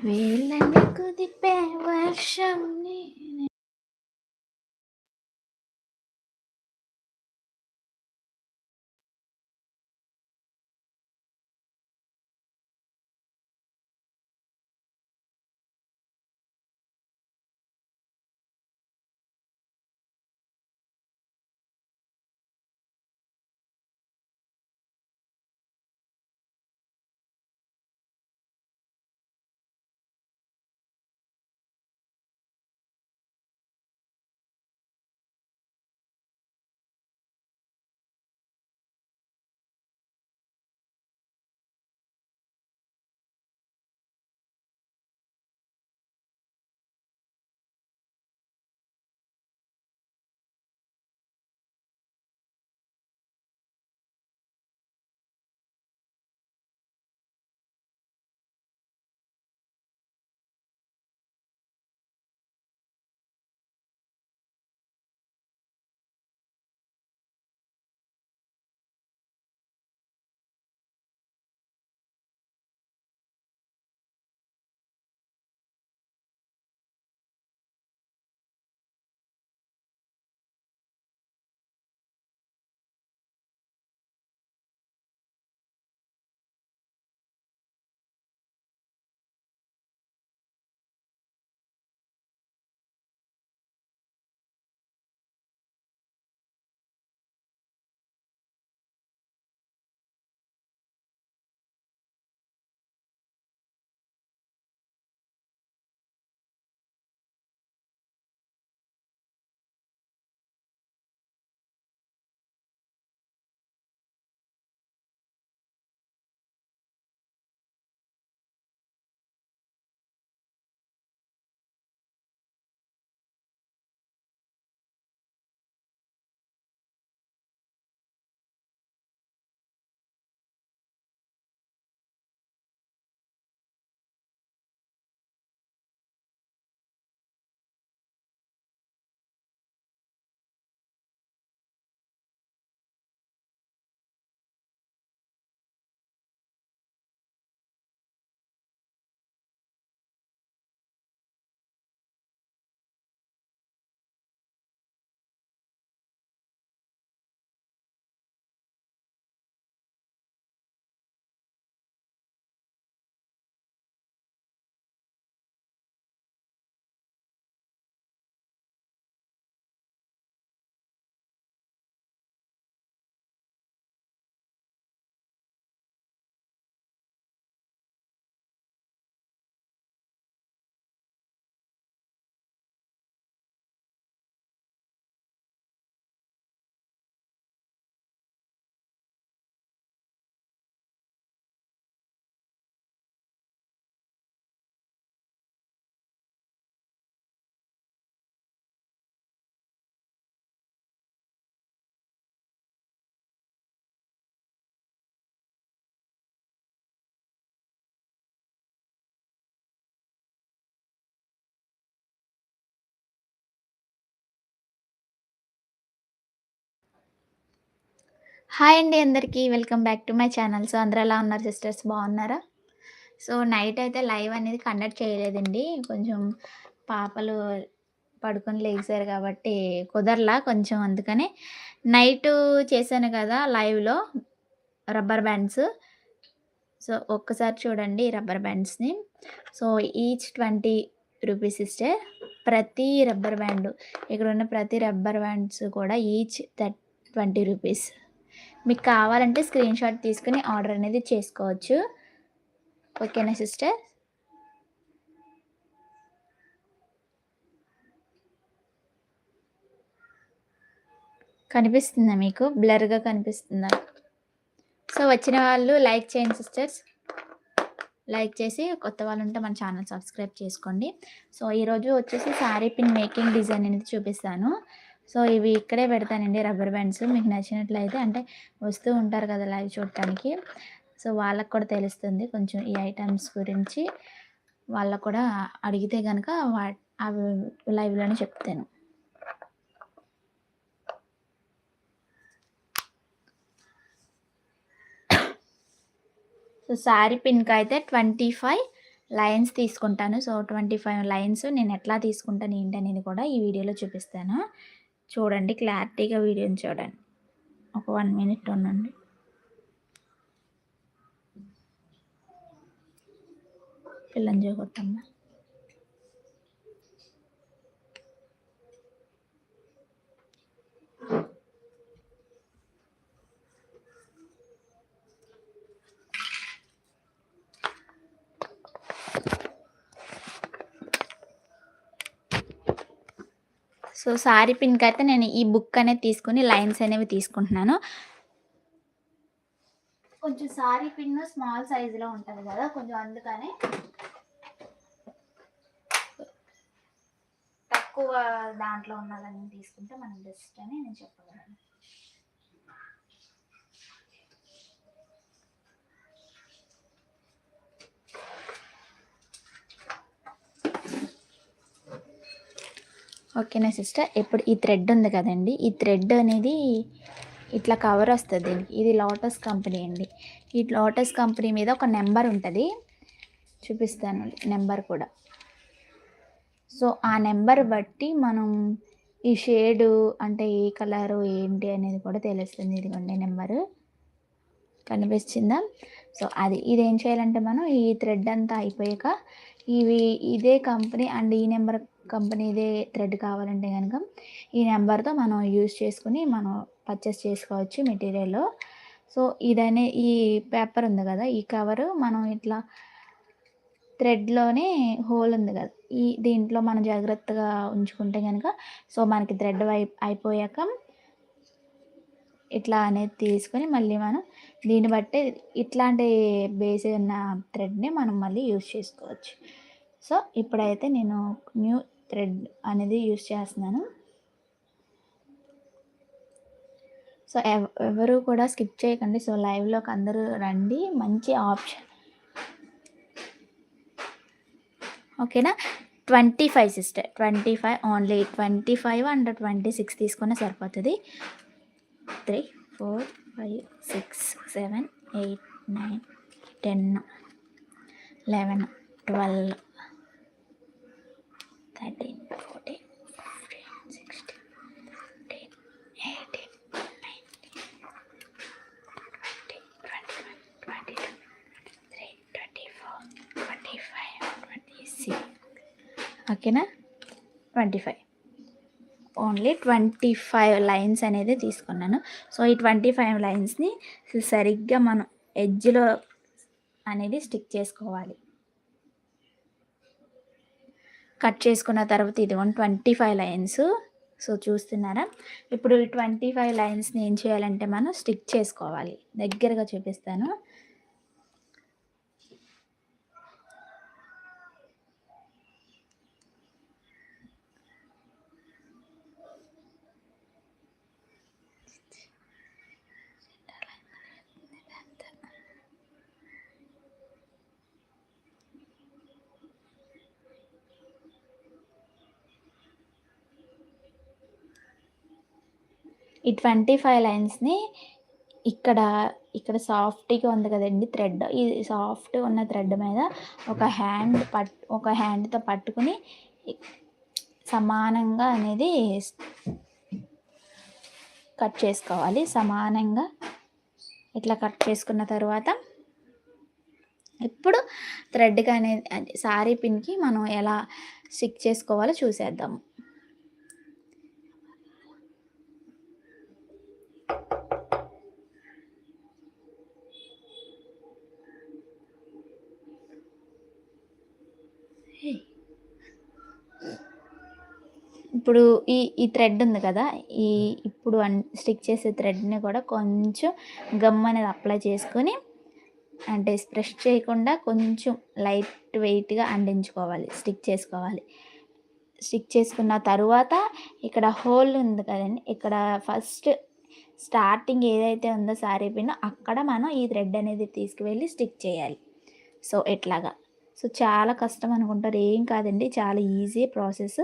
We'll I make the bear well show? Hi అండి అందరికీ. Welcome back to my channel. So, అందరూ ఎలా ఉన్నారు సిస్టర్స్ బాగున్నారా? సో, నైట్ అయితే లైవ్ అనేది కండక్ట్ చేయలేదండి. కొంచెం పాపలు పడుకొని లేచారు కాబట్టి కుదరలా కొంచెం అందుకని. నైటు చేశాను కదా లైవ్‌లో రబ్బర్ బ్యాండ్స్. సో, ఒక్కసారి చూడండి rubber బ్యాండ్స్‌ని. So, each 20 rupees sister. ప్రతి రబ్బర్ బ్యాండు ఇక్కడున్న ప్రతి రబ్బర్ బ్యాండ్స్ కూడా ఈచ్ థర్ట్ 20 రూపీస్. మీకు కావాలంటే స్క్రీన్‌షాట్ తీసుకుని ఆర్డర్ అనేది చేసుకోవచ్చు. ఓకేనా సిస్టర్? కనిపిస్తుందా మీకు? బ్లర్‌గా కనిపిస్తుందా? సో, వచ్చిన వాళ్ళు లైక్ చేయండి సిస్టర్స్. లైక్ చేసి కొత్త వాళ్ళు ఉంటే మన ఛానల్ సబ్స్క్రైబ్ చేసుకోండి. సో, ఈరోజు వచ్చేసి శారీ పిన్ మేకింగ్ డిజైన్ అనేది చూపిస్తాను. సో, ఇవి ఇక్కడే పెడతానండి రబ్బర్ బ్యాండ్స్. మీకు నచ్చినట్లయితే అంటే వస్తూ ఉంటారు కదా లైవ్ చూడటానికి. సో, వాళ్ళకి కూడా తెలుస్తుంది కొంచెం ఈ ఐటమ్స్ గురించి. వాళ్ళకు కూడా అడిగితే కనుక వా అవి లైవ్‌లోనే చెప్తాను. సో, శారీ పిన్‌కయితే 25 లైన్స్ తీసుకుంటాను. సో, 25 లైన్స్ నేను ఎట్లా తీసుకుంటాను ఏంటనేది కూడా ఈ వీడియోలో చూపిస్తాను. చూడండి క్లారిటీగా వీడియోని చూడండి. ఒక వన్ మినిట్ ఉండండి. పిల్లని చూపెట్టమ్మా. సో, సారీ పిన్‌కైతే నేను ఈ బుక్ అనేది తీసుకొని లైన్స్ అనేవి తీసుకుంటున్నాను. కొంచెం సారీ పిన్ స్మాల్ సైజులో ఉంటుంది కదా కొంచెం అందుకనే తక్కువ దాంట్లో ఉన్నదని తీసుకుంటే మనం బెస్ట్ అని నేను చెప్పగలను. ఓకేనా సిస్టర్. ఇప్పుడు ఈ థ్రెడ్ ఉంది కదండి ఈ థ్రెడ్ అనేది ఇట్లా కవర్ వస్తుంది దీనికి. ఇది లోటస్ కంపెనీ అండి. ఈ లోటస్ కంపెనీ మీద ఒక నెంబర్ ఉంటుంది చూపిస్తాను నెంబర్ కూడా. సో, ఆ నెంబర్ బట్టి మనం ఈ షేడు అంటే ఏ కలరు ఏంటి అనేది కూడా తెలుస్తుంది. ఇదిగోండి నెంబరు. కనిపిస్తుందా సో, అది. ఇదేం చేయాలంటే మనం ఈ థ్రెడ్ అంతా అయిపోయాక ఇవి ఇదే కంపెనీ అండ్ ఈ నెంబర్ కంపెనీదే థ్రెడ్ కావాలంటే కనుక ఈ నెంబర్‌తో మనం యూజ్ చేసుకొని మనం పర్చేస్ చేసుకోవచ్చు మెటీరియల్ సో, ఇదనే ఈ పేపర్ ఉంది కదా ఈ కవరు మనం ఇట్లా థ్రెడ్‌లోనే హోల్ ఉంది కదా ఈ దీంట్లో మనం జాగ్రత్తగా ఉంచుకుంటే కనుక సో, మనకి థ్రెడ్ అయి అయిపోయాక ఇట్లా అనేది తీసుకొని మళ్ళీ మనం దీన్ని బట్టి ఇట్లాంటి బేస్ ఉన్న థ్రెడ్‌ని మనం మళ్ళీ యూజ్ చేసుకోవచ్చు. సో, ఇప్పుడైతే నేను న్యూ థ్రెడ్ అనేది యూజ్ చేస్తున్నాను. సో ఎవరు కూడా స్కిప్ చేయకండి. సో లైవ్లోకి అందరూ రండి. మంచి ఆప్షన్. ఓకేనా? Twenty five sister. Twenty five only. Twenty five and twenty six తీసుకున్న సరిపోతుంది. Three four five six seven eight nine ten eleven twelve. Thirteen fourteen fifteen sixteen fifteen eighteen nineteen twenty twenty one twenty two three twenty four twenty five twenty six ఓకేనా twenty five only twenty five lines అనేది తీసుకున్నాను. So ఈ twenty five లైన్స్ని సరిగ్గా మనం ఎడ్జ్లో అనేది stick చేసుకోవాలి. Cut చేసుకున్న తర్వాత ఇదిగోండి 25 లైన్స్. సో, చూస్తున్నారా? ఇప్పుడు ఈ 25 లైన్స్‌ని ఏం చేయాలంటే మనం స్టిక్ చేసుకోవాలి. దగ్గరగా చూపిస్తాను. ఈ 25 లైన్స్‌ని ఇక్కడ, ఇక్కడ సాఫ్ట్‌గా ఉంది కదండి థ్రెడ్. ఈ సాఫ్ట్‌గా ఉన్న థ్రెడ్ మీద ఒక హ్యాండ్ పట్ ఒక హ్యాండ్‌తో పట్టుకుని సమానంగా అనేది కట్ చేసుకోవాలి. సమానంగా ఇట్లా కట్ చేసుకున్న తర్వాత ఇప్పుడు థ్రెడ్‌కి అనేది సారీ పిన్‌కి మనం ఎలా స్టిక్ చేసుకోవాలో చూసేద్దాము. ఇప్పుడు ఈ ఈ థ్రెడ్ ఉంది కదా! ఈ ఇప్పుడు అన్ స్టిక్ చేసే థ్రెడ్‌ని కూడా కొంచెం గమ్ అనేది అప్లై చేసుకొని అంటే స్ప్రెష్ చేయకుండా కొంచెం లైట్ వెయిట్‌గా అండించుకోవాలి స్టిక్ చేసుకోవాలి. స్టిక్ చేసుకున్న తర్వాత ఇక్కడ హోల్ ఉంది కదండి ఇక్కడ ఫస్ట్ స్టార్టింగ్ ఏదైతే ఉందో సారీ పిన్ అక్కడ మనం ఈ థ్రెడ్ అనేది తీసుకువెళ్ళి స్టిక్ చేయాలి. సో, ఇట్లాగా. సో, చాలా కష్టం అనుకుంటారు. ఏం కాదండి. చాలా ఈజీ ప్రాసెస్.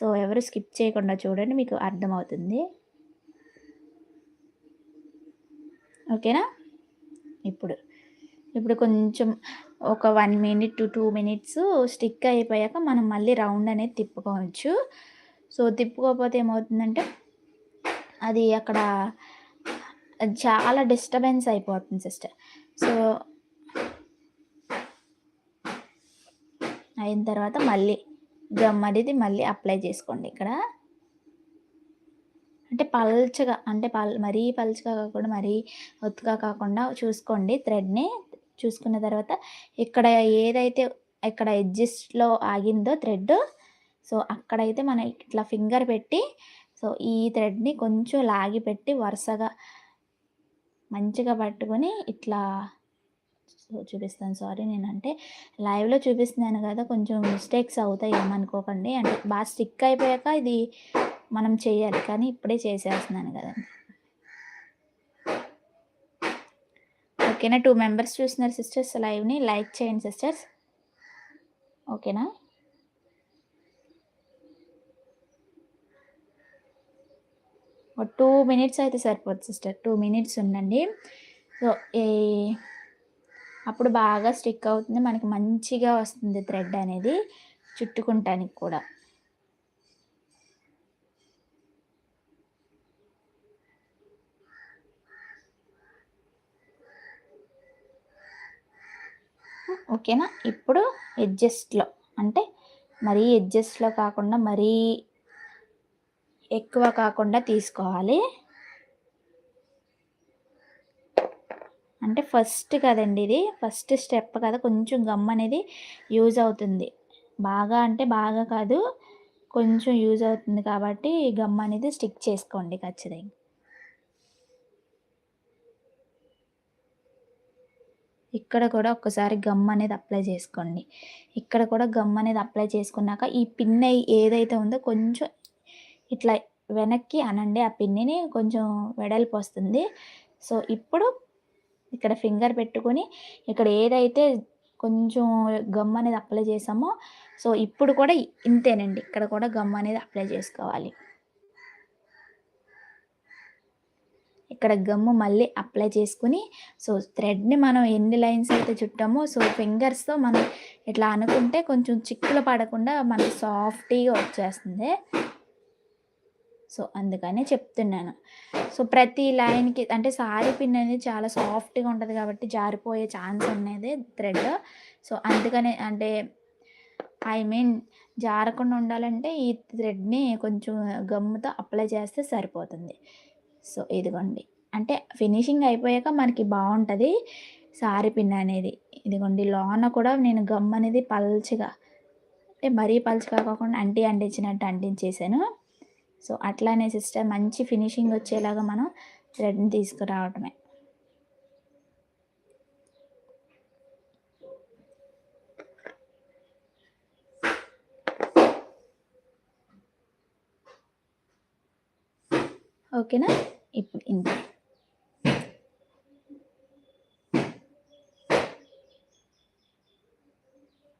సో, ఎవరు స్కిప్ చేయకుండా చూడండి. మీకు అర్థమవుతుంది. ఓకేనా? ఇప్పుడు. ఇప్పుడు కొంచెం ఒక one minute to two minutes stick అయిపోయాక మనం మళ్ళీ రౌండ్ అనేది తిప్పుకోవచ్చు సో తిప్పుకోకపోతే ఏమవుతుందంటే అది అక్కడ చాలా డిస్టర్బెన్స్ అయిపోతుంది సిస్టర్ సో అయిన తర్వాత మళ్ళీ గమ్ అనేది మళ్ళీ అప్లై చేసుకోండి ఇక్కడ. అంటే పల్చగా అంటే పల్ మరీ పల్చగా కాకుండా మరీ ఒత్తుగా కాకుండా చూసుకోండి థ్రెడ్ని. చూసుకున్న తర్వాత ఇక్కడ ఏదైతే ఇక్కడ ఎడ్జెస్ట్లో ఆగిందో థ్రెడ్ సో అక్కడైతే మనం ఇట్లా ఫింగర్ పెట్టి సో ఈ థ్రెడ్ని కొంచెం లాగి పెట్టి వరుసగా మంచిగా పట్టుకొని ఇట్లా చూపిస్తాను. సారీ నేనంటే లైవ్లో చూపిస్తున్నాను కదా కొంచెం మిస్టేక్స్ అవుతాయి ఏమనుకోకండి. అంటే బాగా స్టిక్ అయిపోయాక ఇది మనం చేయాలి. కానీ ఇప్పుడే చేసేస్తున్నాను కదండి ఓకేనా? టూ మెంబర్స్ చూస్తున్నారు సిస్టర్స్ లైవ్ని. లైక్ చేయండి సిస్టర్స్. ఓకేనా? టూ మినిట్స్ అయితే సరిపోతుంది సిస్టర్. టూ మినిట్స్ ఉండండి. సో ఈ అప్పుడు బాగా స్టిక్ అవుతుంది. మనకి మంచిగా వస్తుంది థ్రెడ్ అనేది చుట్టుకుంటానికి కూడా. ఓకేనా? ఇప్పుడు ఎడ్జస్ట్లో అంటే మరీ ఎడ్జస్ట్లో కాకుండా మరీ ఎక్కువ కాకుండా తీసుకోవాలి. అంటే ఫస్ట్ కదండి ఇది. ఫస్ట్ స్టెప్ కదా. కొంచెం గమ్ అనేది యూజ్ అవుతుంది. బాగా అంటే బాగా కాదు. కొంచెం యూజ్ అవుతుంది కాబట్టి గమ్ అనేది స్టిక్ చేసుకోండి ఖచ్చితంగా. ఇక్కడ కూడా ఒకసారి గమ్ అనేది అప్లై చేసుకోండి. ఇక్కడ కూడా గమ్ అనేది అప్లై చేసుకున్నాక ఈ పిన్ ఏదైతే ఉందో కొంచెం ఇట్లా వెనక్కి అనండి ఆ పిన్నిని. కొంచెం వెడల్పు వస్తుంది. సో ఇప్పుడు ఇక్కడ ఫింగర్ పెట్టుకొని ఇక్కడ ఏదైతే కొంచెం గమ్ అనేది అప్లై చేసామో సో ఇప్పుడు కూడా ఇంతేనండి. ఇక్కడ కూడా గమ్ అనేది అప్లై చేసుకోవాలి. ఇక్కడ గమ్ము మళ్ళీ అప్లై చేసుకుని సో థ్రెడ్ని మనం ఎన్ని లైన్స్ అయితే చుట్టామో సో ఫింగర్స్తో మనం ఇట్లా అనుకుంటే కొంచెం చిక్కులు పడకుండా మనకి సాఫ్టీగా వచ్చేస్తుంది. సో అందుకనే చెప్తున్నాను. సో ప్రతి లైన్కి అంటే సారీ పిన్ అనేది చాలా సాఫ్ట్గా ఉంటుంది కాబట్టి జారిపోయే ఛాన్స్ అనేది థ్రెడ్. సో అందుకనే అంటే ఐ మీన్ జారకుండా ఉండాలంటే ఈ థ్రెడ్ని కొంచెం గమ్ముతో అప్లై చేస్తే సరిపోతుంది. సో ఇదిగోండి. అంటే ఫినిషింగ్ అయిపోయాక మనకి బాగుంటుంది సారీ పిన్ అనేది. ఇదిగోండి లోన కూడా నేను గమ్ అనేది పల్చగా అంటే మరీ పల్చగా కాకుండా అంటి అంటించినట్టు అంటించేసాను. సో అట్లానే సిస్టర్ మంచి ఫినిషింగ్ వచ్చేలాగా మనం థ్రెడ్ని తీసుకురావటమే ఓకేనా? ఇప్పుడు ఇంత.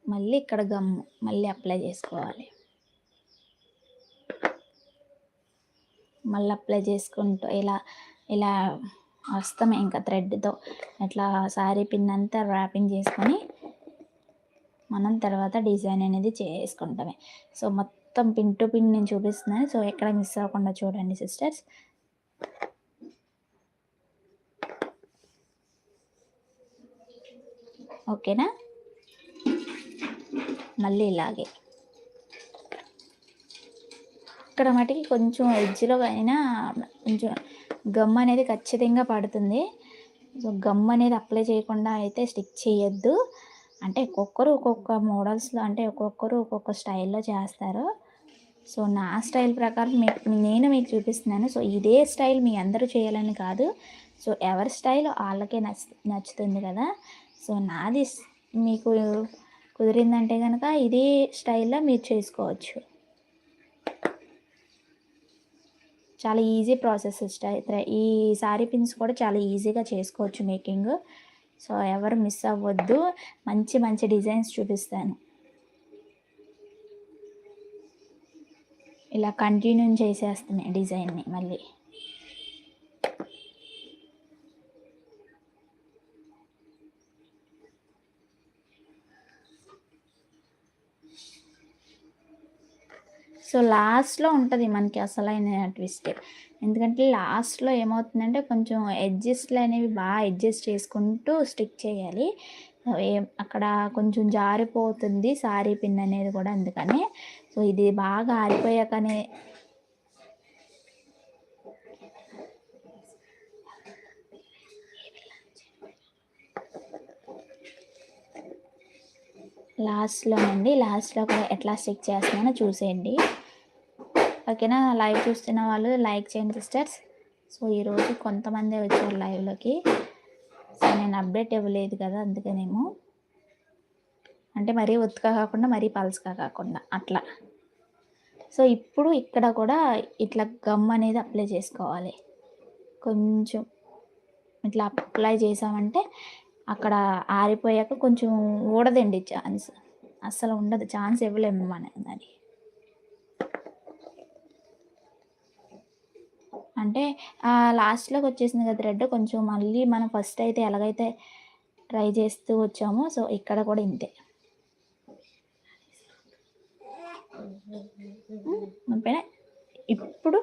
మళ్ళీ ఇక్కడ గమ్ము మళ్ళీ అప్లై చేసుకోవాలి. మళ్ళీ అప్లై చేసుకుంటూ ఇలా ఇలా వస్తామే ఇంకా థ్రెడ్తో ఇట్లా శారీ పిన్ అంతా ర్యాపింగ్ చేసుకొని మనం తర్వాత డిజైన్ అనేది చేసుకుంటామే. సో మొత్తం పిన్ టు పిన్ నేను చూపిస్తున్నాను. సో ఎక్కడ మిస్ అవ్వకుండా చూడండి సిస్టర్స్ ఓకేనా? మళ్ళీ ఇలాగే. ఇక్కడ మటుకి కొంచెం ఎడ్జ్లో అయినా కొంచెం గమ్ అనేది ఖచ్చితంగా పడుతుంది. సో గమ్ అనేది అప్లై చేయకుండా అయితే స్టిక్ చేయొద్దు. అంటే ఒక్కొక్కరు ఒక్కొక్క మోడల్స్లో అంటే ఒక్కొక్కరు ఒక్కొక్క స్టైల్లో చేస్తారు. సో నా స్టైల్ ప్రకారం నేను మీకు చూపిస్తున్నాను. సో ఇదే స్టైల్ మీ అందరూ చేయాలని కాదు. సో ఎవరి స్టైల్ వాళ్ళకే నచ్ నచ్చుతుంది కదా. సో నాది మీకు కుదిరిందంటే కనుక ఇదే స్టైల్లో మీరు చేసుకోవచ్చు. చాలా ఈజీ ప్రాసెస్ ఈ శారీ పిన్స్ కూడా చాలా ఈజీగా చేసుకోవచ్చు మేకింగ్ సో ఎవరు మిస్ అవ్వద్దు. మంచి మంచి డిజైన్స్ చూపిస్తాను. ఇలా కంటిన్యూ చేసేస్తున్నాయి డిజైన్ని మళ్ళీ. సో లాస్ట్‌లో ఉంటుంది మనకి అసలైన ట్విస్ట్. ఎందుకంటే లాస్ట్‌లో ఏమవుతుందంటే కొంచెం ఎడ్జస్ట్‌లు అనేవి బాగా అడ్జస్ట్ చేసుకుంటూ స్టిక్ చేయాలి. ఏం అక్కడ కొంచెం జారిపోతుంది సారీ పిన్ అనేది కూడా అందుకనే. సో ఇది బాగా ఆరిపోయాకనే లాస్ట్‌లోనండి లాస్ట్‌లో కూడా ఎట్లా స్టిక్ చేస్తున్నానో చూసేయండి. ఓకేనా లైవ్ చూస్తున్న వాళ్ళు లైక్ చేయండి సిస్టర్స్. సో ఈరోజు కొంతమందే వచ్చారు లైవ్‌లోకి. సో నేను అప్డేట్ ఇవ్వలేదు కదా! అందుకనేమో. అంటే మరీ ఒత్తుగా కాకుండా, మరీ పల్స్గా కాకుండా అట్లా. సో ఇప్పుడు ఇక్కడ కూడా ఇట్లా గమ్ అనేది అప్లై చేసుకోవాలి. కొంచెం ఇట్లా అప్లై చేసామంటే అక్కడ ఆరిపోయాక కొంచెం ఊడదండి ఛాన్స్. అస్సలు ఉండదు. ఛాన్స్ ఇవ్వలేము మన దానికి. అంటే లాస్ట్‌లోకి వచ్చేసింది కదా థ్రెడ్ కొంచెం మళ్ళీ మనం ఫస్ట్ అయితే ఎలాగైతే ట్రై చేస్తూ వచ్చామో సో ఇక్కడ కూడా ఇంతే. ఇప్పుడు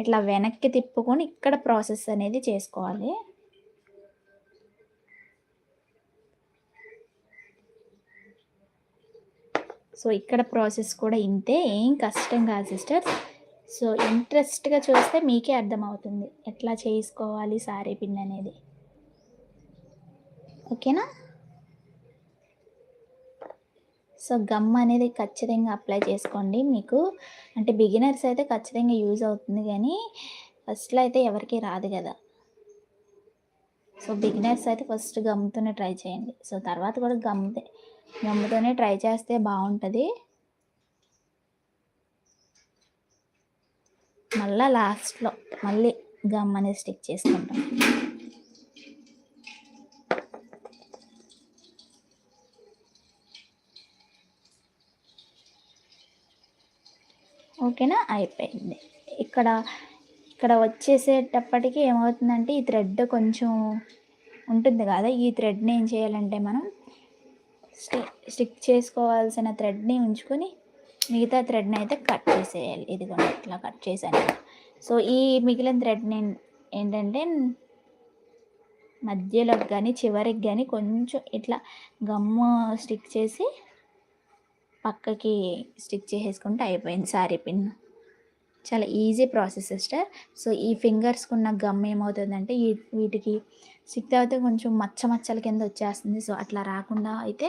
ఇట్లా వెనక్కి తిప్పుకొని ఇక్కడ ప్రాసెస్ అనేది చేసుకోవాలి. సో ఇక్కడ ప్రాసెస్ కూడా ఇంతే. ఏం కష్టం కాదు సిస్టర్స్. సో ఇంట్రెస్ట్‌గా చూస్తే మీకే అర్థమవుతుంది. ఎట్లా చేసుకోవాలి సారీ పిన్ అనేది. ఓకేనా? సో గమ్ అనేది ఖచ్చితంగా అప్లై చేసుకోండి. మీకు అంటే బిగినర్స్ అయితే ఖచ్చితంగా యూజ్ అవుతుంది కానీ ఫస్ట్‌లో అయితే ఎవరికి రాదు కదా సో బిగినర్స్ అయితే ఫస్ట్ గమ్‌తోనే ట్రై చేయండి. సో తర్వాత కూడా గమ్‌తే గమ్ముతోనే ట్రై చేస్తే బాగుంటుంది మళ్ళా లాస్ట్‌లో మళ్ళీ గమ్ అనేది స్టిక్ చేసుకుంటాం. ఓకేనా? అయిపోయింది. ఇక్కడ ఇక్కడ వచ్చేసేటప్పటికి ఏమవుతుందంటే ఈ థ్రెడ్ కొంచెం ఉంటుంది కదా! ఈ థ్రెడ్‌ని ఏం చేయాలంటే మనం స్టిక్ చేసుకోవాల్సిన థ్రెడ్‌ని ఉంచుకొని మిగతా థ్రెడ్‌ని అయితే కట్ చేసేయాలి. ఇదిగోండి ఇట్లా కట్ చేశాను. సో ఈ మిగిలిన థ్రెడ్‌ని ఏంటంటే మధ్యలోకి కానీ చివరికి కానీ కొంచెం ఇట్లా గమ్ము స్టిక్ చేసి పక్కకి స్టిక్ చేసేసుకుంటే అయిపోయింది సారీ పిన్. చాలా ఈజీ ప్రాసెస్ సిస్టర్. సో ఈ ఫింగర్స్‌కున్న గమ్ ఏమవుతుందంటే ఈ వీటికి సిక్ అయితే కొంచెం మచ్చ మచ్చల కింద వచ్చేస్తుంది. సో అట్లా రాకుండా అయితే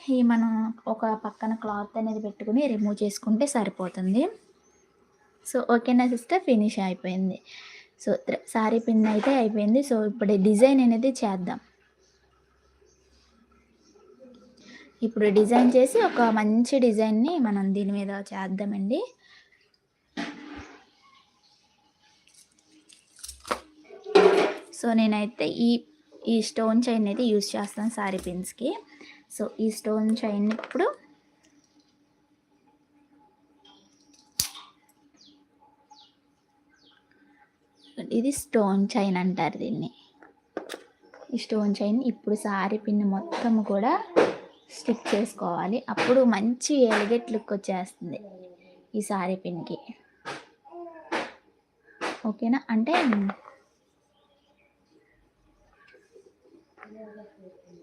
ఈ మనం ఒక పక్కన క్లాత్ అనేది పెట్టుకొని రిమూవ్ చేసుకుంటే సరిపోతుంది. సో ఓకేనా సిస్టర్ ఫినిష్ అయిపోయింది. సో సారీ పిన్ అయితే అయిపోయింది. సో ఇప్పుడు డిజైన్ అనేది చేద్దాం. ఇప్పుడు డిజైన్ చేసి ఒక మంచి డిజైన్‌ని మనం దీని మీద చేద్దామండి. సో నేనైతే ఈ ఈ స్టోన్ చైన్ అయితే యూజ్ చేస్తాను సారీ పిన్స్‌కి. సో ఈ స్టోన్ చైన్ ఇప్పుడు ఇది స్టోన్ చైన్ అంటారు దీన్ని. ఈ స్టోన్ చైన్ ఇప్పుడు సారీ పిన్ మొత్తం కూడా స్టిక్ చేసుకోవాలి. అప్పుడు మంచి ఎలిగేట్ లుక్ వచ్చేస్తుంది. ఈ సారీ పిన్‌కి. ఓకేనా? అంటే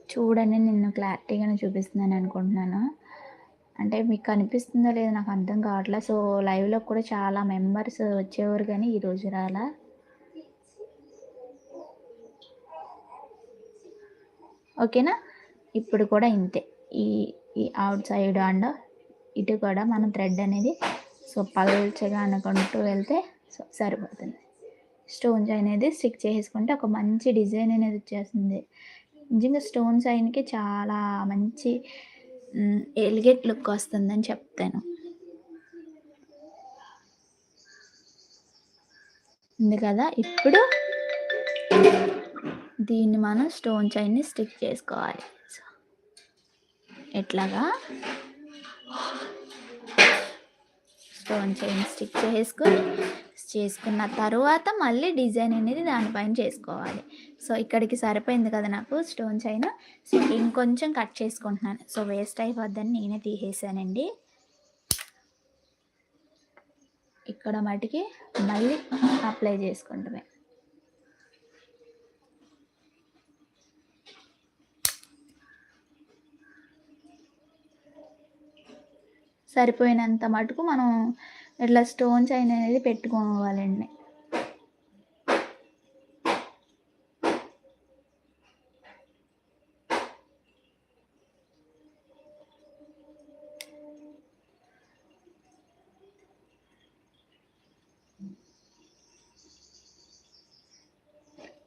చూడండి నేను క్లారిటీగానే చూపిస్తున్నాను అనుకుంటున్నాను. అంటే మీకు కనిపిస్తుందో లేదో నాకు అర్థం కావట్లే. సో లైవ్‌లో కూడా చాలా మెంబర్స్ వచ్చేవారు కానీ ఈరోజు రాలా. ఓకేనా? ఇప్పుడు కూడా ఇంతే. ఈ ఈ అవుట్ సైడ్ అండ్ ఇటు కూడా మనం థ్రెడ్ అనేది సో పల్చగా అనుకుంటూ వెళ్తే సరిపోతుంది. స్టోన్ అనేది స్టిక్ చేసుకుంటే ఒక మంచి డిజైన్ అనేది వచ్చేస్తుంది. నిజంగా స్టోన్ చైన్‌కి చాలా మంచి ఎలిగేట్ లుక్ వస్తుందని చెప్తాను. ఉంది కదా! ఇప్పుడు దీన్ని మనం స్టోన్ చైన్‌ని స్టిక్ చేసుకోవాలి. ఎట్లాగా స్టోన్ చైన్ స్టిక్ చేసుకొని చేసుకున్న తరువాత మళ్ళీ డిజైన్ అనేది దానిపైన చేసుకోవాలి. సో ఇక్కడికి సరిపోయింది కదా నాకు స్టోన్ చైన్. సో ఇంకొంచెం కట్ చేసుకుంటున్నాను. సో వేస్ట్ అయిపోద్దని నేనే తీసేసానండి. ఇక్కడ మటుకి మళ్ళీ అప్లై చేసుకుంటామే సరిపోయినంత మటుకు మనం ఇట్లా స్టోన్స్ అనేది పెట్టుకోవాలండి.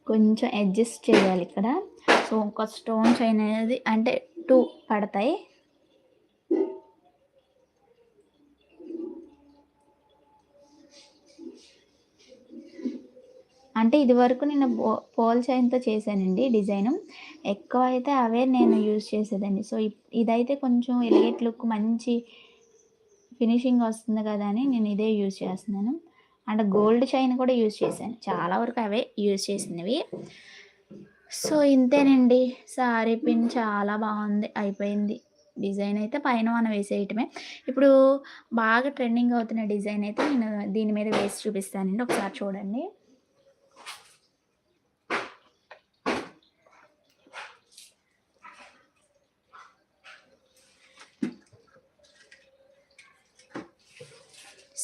కొంచెం అడ్జస్ట్ చేయాలి ఇక్కడ. సో ఒక స్టోన్స్ అనేది అంటే టూ పడతాయి. అంటే ఇది వరకు నేను పో పోల్ చైన్తో చేశానండి డిజైను. ఎక్కువ అయితే అవే నేను యూజ్ చేసేదండి సో ఇదైతే కొంచెం ఎలిగేట్ లుక్ మంచి ఫినిషింగ్ వస్తుంది కదా అని నేను ఇదే యూజ్ చేస్తున్నాను. అండ్ గోల్డ్ చైన్ కూడా యూజ్ చేశాను. చాలా వరకు అవే యూజ్ చేసినవి. సో ఇంతేనండి. సారీ పిన్ చాలా బాగుంది. అయిపోయింది. డిజైన్ అయితే పైన మనం వేసేయటమే. ఇప్పుడు బాగా ట్రెండింగ్ అవుతున్న డిజైన్ అయితే నేను దీని మీద వేసి చూపిస్తానండి. ఒకసారి చూడండి.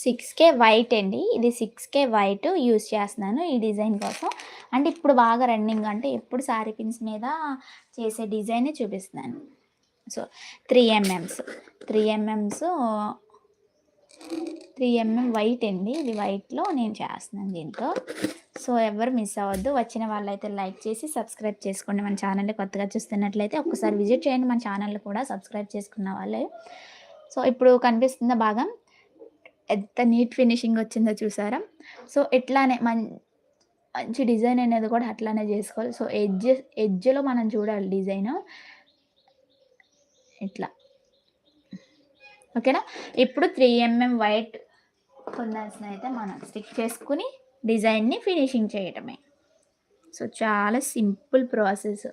సిక్స్ కే వైట్ అండి. ఇది సిక్స్ కే వైట్ యూస్ చేస్తున్నాను ఈ డిజైన్ కోసం. అంటే ఇప్పుడు బాగా రన్నింగ్ అంటే ఎప్పుడు సారీ పిన్స్ మీద చేసే డిజైనే చూపిస్తున్నాను. So three mms three mms three mm white అండి. ఇది వైట్లో నేను చేస్తున్నాను దీంతో సో ఎవరు మిస్ అవ్వద్దు. వచ్చిన వాళ్ళైతే లైక్ చేసి సబ్స్క్రైబ్ చేసుకోండి. మన ఛానల్ని కొత్తగా చూస్తున్నట్లయితే ఒకసారి విజిట్ చేయండి. మన ఛానల్ కూడా సబ్స్క్రైబ్ చేసుకున్న వాళ్ళే. సో ఇప్పుడు కనిపిస్తుందా భాగం ఎంత నీట్ ఫినిషింగ్ వచ్చిందో చూసారా? సో ఇట్లానే మం మంచి డిజైన్ అనేది కూడా అట్లానే చేసుకోవాలి. సో ఎడ్జ్ ఎడ్జ్లో మనం చూడాలి డిజైన్ ఇట్లా. ఓకేనా? ఇప్పుడు త్రీ ఎంఎం వైట్ కొందాల్సిన అయితే మనం స్టిక్ చేసుకుని డిజైన్ని ఫినిషింగ్ చేయటమే. సో చాలా సింపుల్ ప్రాసెస్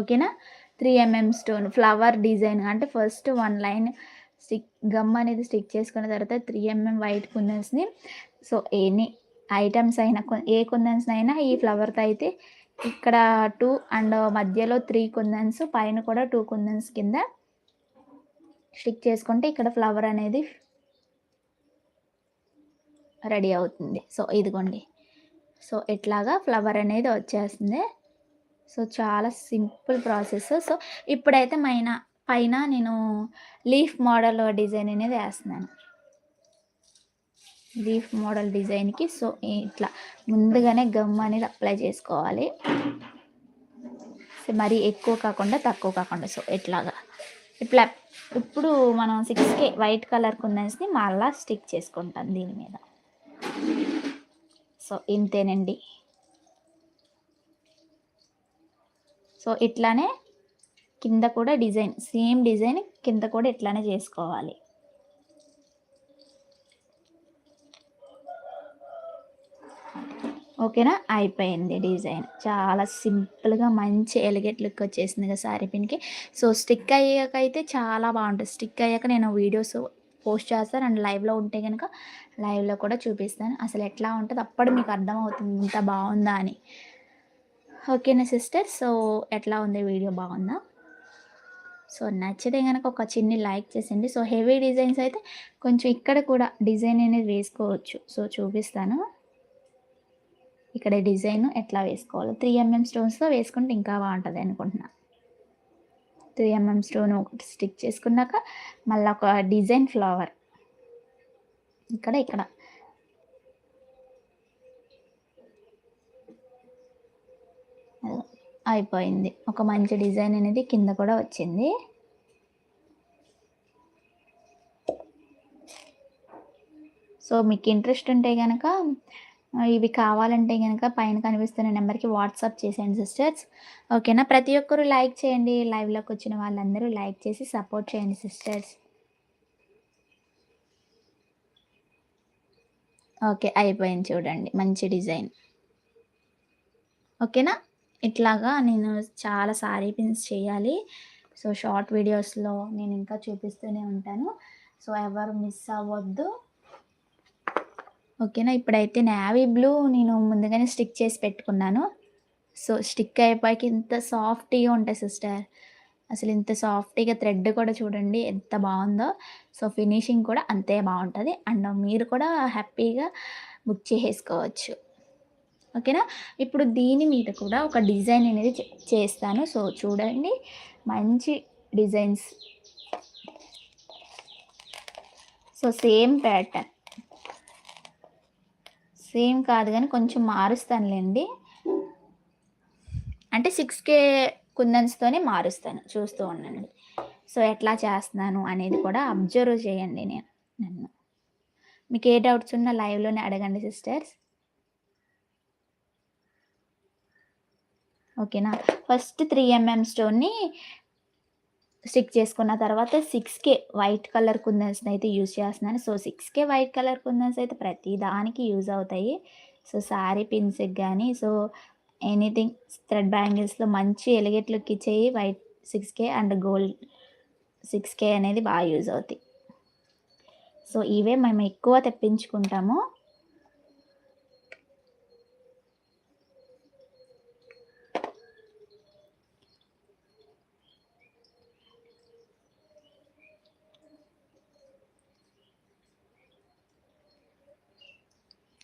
ఓకేనా? Three MM stone flower design అంటే first one line stick gum అనేది స్టిక్ చేసుకున్న తర్వాత త్రీ ఎంఎం వైట్ కుందన్స్ని సో ఎనీ ఐటమ్స్ అయినా ఏ కుందన్స్ అయినా ఈ ఫ్లవర్తో అయితే ఇక్కడ టూ అండ్ మధ్యలో త్రీ కుందన్స్ పైన కూడా టూ కుందన్స్ కింద స్టిక్ చేసుకుంటే ఇక్కడ ఫ్లవర్ అనేది రెడీ అవుతుంది. సో ఇదిగోండి. సో ఇట్లాగా ఫ్లవర్ అనేది వచ్చేస్తుంది. సో చాలా సింపుల్ ప్రాసెస్. సో ఇప్పుడైతే మైన పైన నేను లీఫ్ మోడల్ డిజైన్ అనేది వేస్తున్నాను. లీఫ్ మోడల్ డిజైన్కి సో ఇట్లా ముందుగానే గమ్ అనేది అప్లై చేసుకోవాలి. సో మరీ ఎక్కువ కాకుండా తక్కువ కాకుండా సో ఇట్లాగా. ఇట్లా ఇప్పుడు మనం సిక్స్కి వైట్ కలర్ కుందన్స్ని మళ్ళా స్టిక్ చేసుకుంటాం దీని మీద. సో ఇంతేనండి. సో ఇట్లానే కింద కూడా డిజైన్ సేమ్ డిజైన్ కింద కూడా ఇట్లానే చేసుకోవాలి. ఓకేనా? అయిపోయింది డిజైన్. చాలా సింపుల్గా మంచి ఎలిగేట్ లుక్ వచ్చేసింది కదా శారీ పిన్కి. సో స్టిక్ అయ్యాక అయితే చాలా బాగుంటుంది. స్టిక్ అయ్యాక నేను వీడియోస్ పోస్ట్ చేస్తాను అండ్ లైవ్లో ఉంటే కనుక లైవ్లో కూడా చూపిస్తాను. అసలు ఎట్లా ఉంటుంది? అప్పుడు మీకు అర్థమవుతుంది ఇంత బాగుందా అని. ఓకేనా సిస్టర్? సో ఎట్లా ఉంది? వీడియో బాగుందా? సో నచ్చితే కనుక ఒక చిన్ని లైక్ చేసింది సో హెవీ డిజైన్స్ అయితే కొంచెం ఇక్కడ కూడా డిజైన్ అనేది వేసుకోవచ్చు. సో చూపిస్తాను. ఇక్కడ డిజైన్ ఎట్లా వేసుకోవాలి. త్రీ ఎంఎం స్టోన్స్తో వేసుకుంటే ఇంకా బాగుంటుంది అనుకుంటున్నా. త్రీ ఎంఎం స్టోన్ ఒకటి స్టిక్ చేసుకున్నాక మళ్ళీ ఒక డిజైన్ ఫ్లవర్. ఇక్కడ ఇక్కడ. అయిపోయింది. ఒక మంచి డిజైన్ అనేది కింద కూడా వచ్చింది. సో మీకు ఇంట్రెస్ట్ ఉంటే కనుక ఇవి కావాలంటే కనుక పైన కనిపిస్తున్న నెంబర్కి వాట్సాప్ చేసేయండి సిస్టర్స్. ఓకేనా? ప్రతి ఒక్కరు లైక్ చేయండి. లైవ్లోకి వచ్చిన వాళ్ళందరూ లైక్ చేసి సపోర్ట్ చేయండి సిస్టర్స్. ఓకే అయిపోయింది చూడండి. మంచి డిజైన్. ఓకేనా? ఇట్లాగా నేను చాలా సారీ పిన్స్ చేయాలి. సో షార్ట్ వీడియోస్లో నేను ఇంకా చూపిస్తూనే ఉంటాను. సో ఎవరు మిస్ అవ్వద్దు. ఓకేనా? ఇప్పుడైతే నేవీ బ్లూ నేను ముందుగానే స్టిక్ చేసి పెట్టుకున్నాను. సో స్టిక్ అయిపోయాక ఇంత సాఫ్ట్గా ఉంటాయి సిస్టర్. అసలు ఇంత సాఫ్ట్గా థ్రెడ్ కూడా చూడండి ఎంత బాగుందో. సో ఫినిషింగ్ కూడా అంతే బాగుంటుంది. అండ్ మీరు కూడా హ్యాపీగా బుక్ చేసేసుకోవచ్చు. ఓకేనా? ఇప్పుడు దీని మీద కూడా ఒక డిజైన్ అనేది చేస్తాను. సో చూడండి. మంచి designs. So same pattern. Same కాదు కానీ కొంచెం మారుస్తానులేండి. అంటే సిక్స్ కే కుందన్స్తోనే మారుస్తాను. చూస్తూ ఉండండి. సో ఎట్లా చేస్తున్నాను అనేది కూడా అబ్జర్వ్ చేయండి నేను నన్ను. మీకు ఏ డౌట్స్ ఉన్నా లైవ్లోనే అడగండి సిస్టర్స్. ఓకేనా? ఫస్ట్ త్రీ ఎంఎం స్టోన్ని స్టిక్ చేసుకున్న తర్వాత సిక్స్ కే వైట్ కలర్ కుందన్స్ని అయితే యూజ్ చేస్తున్నాను. So six K white colour kundans అయితే ప్రతి దానికి యూజ్ అవుతాయి. సో శారీ పిన్స్కి కానీ సో ఎనీథింగ్ థ్రెడ్ బ్యాంగిల్స్లో మంచి ఎలిగేట్ లుక్ ఇచ్చేయి white six K and gold six K అనేది బాగా యూజ్ అవుతాయి. సో ఇవే మేము ఎక్కువ తెప్పించుకుంటాము.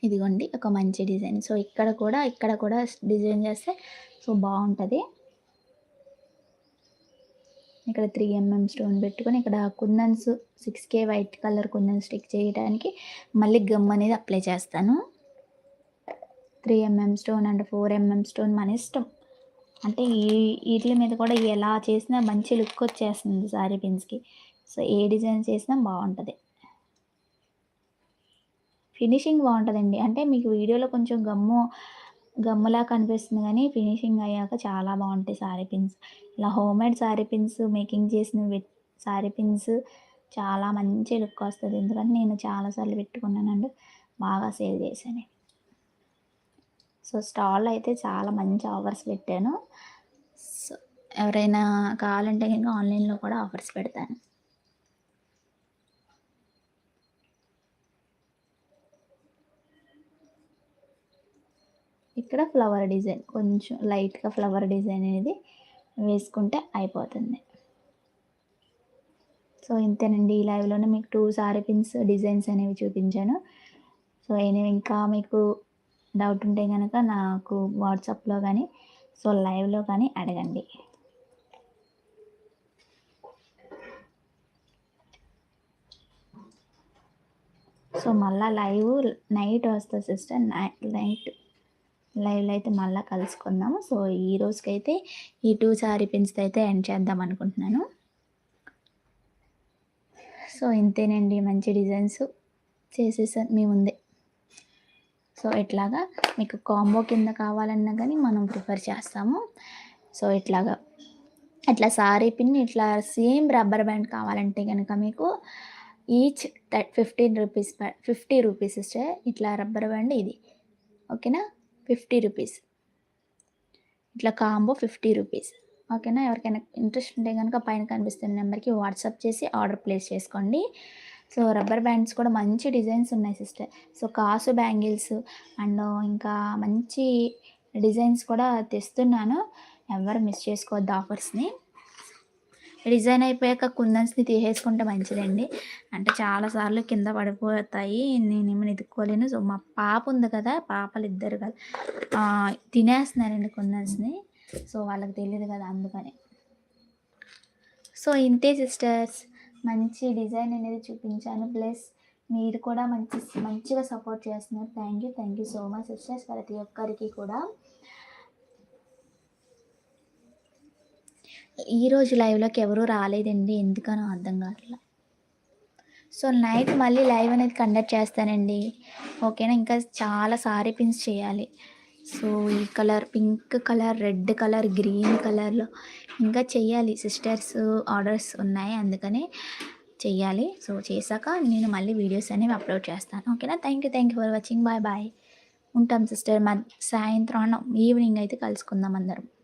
ఇదిగోండి ఒక మంచి డిజైన్. సో ఇక్కడ కూడా ఇక్కడ కూడా డిజైన్ చేస్తే సో బాగుంటుంది. ఇక్కడ త్రీ ఎంఎం స్టోన్ పెట్టుకొని ఇక్కడ kundans six K white colour kundan stick చేయడానికి మళ్ళీ గమ్ అనేది అప్లై చేస్తాను. Three mm stone and four mm stone మన ఇష్టం. అంటే ఈ వీటి మీద కూడా ఎలా చేసినా మంచి లుక్ వచ్చేస్తుంది సారీ పిన్స్కి సో ఏ డిజైన్ చేసినా బాగుంటుంది. ఫినిషింగ్ బాగుంటుందండి. అంటే మీకు వీడియోలో కొంచెం గమ్ము గమ్ములా కనిపిస్తుంది కానీ ఫినిషింగ్ అయ్యాక చాలా బాగుంటాయి శారీ పిన్స్. ఇలా హోమ్మేడ్ శారీ పిన్స్ మేకింగ్ చేసిన శారీ పిన్స్ చాలా మంచి లుక్ వస్తుంది. ఎందుకంటే నేను చాలాసార్లు పెట్టుకున్నానండి. బాగా సేల్ చేశాను. సో స్టాల్ అయితే చాలా మంచి ఆఫర్స్ పెట్టాను. సో ఎవరైనా కావాలంటే కనుక ఆన్లైన్లో కూడా ఆఫర్స్ పెడతాను. ఇక్కడ ఫ్లవర్ డిజైన్ కొంచెం లైట్గా ఫ్లవర్ డిజైన్ అనేది వేసుకుంటే అయిపోతుంది. సో ఇంతేనండి. ఈ లైవ్లోనే మీకు టూ సారీ పిన్స్ డిజైన్స్ అనేవి చూపించాను. సో ఏమి ఇంకా మీకు డౌట్ ఉంటే కనుక నాకు వాట్సాప్లో కానీ సో లైవ్లో కానీ అడగండి. సో మళ్ళీ లైవ్ నైట్ వస్తుంది సిస్టర్ నైట్ లైవ్లో అయితే మళ్ళీ కలుసుకుందాము. సో ఈ రోజుకైతే ఈ టూ సారీ పిన్స్తో అయితే ఎండ్ చేద్దాం అనుకుంటున్నాను. సో ఇంతేనండి మంచి డిజైన్స్ చేసేసారు మీ ముందే. సో ఇట్లాగా మీకు కాంబో కింద కావాలన్నా కానీ మనం ప్రిఫర్ చేస్తాము. సో ఇట్లాగా ఇట్లా సారీ పిన్ ఇట్లా సేమ్ రబ్బర్ బ్యాండ్ కావాలంటే కనుక మీకు each fifteen rupees fifty rupees ఇట్లా రబ్బర్ బ్యాండ్ ఇది. ఓకేనా? Fifty rupees. ఇట్లా కాంబో ఫిఫ్టీ రూపీస్. ఓకేనా? ఎవరికైనా ఇంట్రెస్ట్ ఉంటే కనుక పైన కనిపిస్తున్న నెంబర్కి వాట్సాప్ చేసి ఆర్డర్ ప్లేస్ చేసుకోండి. సో రబ్బర్ బ్యాండ్స్ కూడా మంచి డిజైన్స్ ఉన్నాయి సిస్టర్. సో కాసు బ్యాంగిల్స్ అండ్ ఇంకా మంచి డిజైన్స్ కూడా తెస్తున్నాను. ఎవరు మిస్ చేసుకోవద్దు ఆఫర్స్ని. డిజైన్ అయిపోయాక కుందన్స్ని తీసేసుకుంటే మంచిదండి. అంటే చాలాసార్లు కింద పడిపోతాయి. నేను ఏమైనా ఎదుక్కోలేను సో మా పాప ఉంది కదా పాపలు ఇద్దరు కదా తినేస్తున్నారండి కుందన్స్ని. సో వాళ్ళకి తెలియదు కదా అందుకని. సో ఇంతే సిస్టర్స్. మంచి డిజైన్ అనేది చూపించాను. ప్లస్ మీరు కూడా మంచి మంచిగా సపోర్ట్ చేస్తున్నారు. Thank you thank you so much sisters. ప్రతి ఒక్కరికి కూడా. ఈరోజు లైవ్లోకి ఎవరూ రాలేదండి. ఎందుకనో అర్థం కావట్లా. సో నైట్ మళ్ళీ లైవ్ అనేది కండక్ట్ చేస్తానండి. ఓకేనా? ఇంకా చాలా సారీ పిన్స్ చేయాలి. సో ఈ colour pink colour red colour green కలర్లో ఇంకా చెయ్యాలి సిస్టర్స్ ఆర్డర్స్ ఉన్నాయి. అందుకనే చెయ్యాలి సో చేశాక నేను మళ్ళీ వీడియోస్ అనేవి అప్లోడ్ చేస్తాను. ఓకేనా? Thank you. Thank you for watching. Bye bye. ఉంటాం సిస్టర్ మ సాయంత్రం ఈవినింగ్ అయితే కలుసుకుందాం అందరం.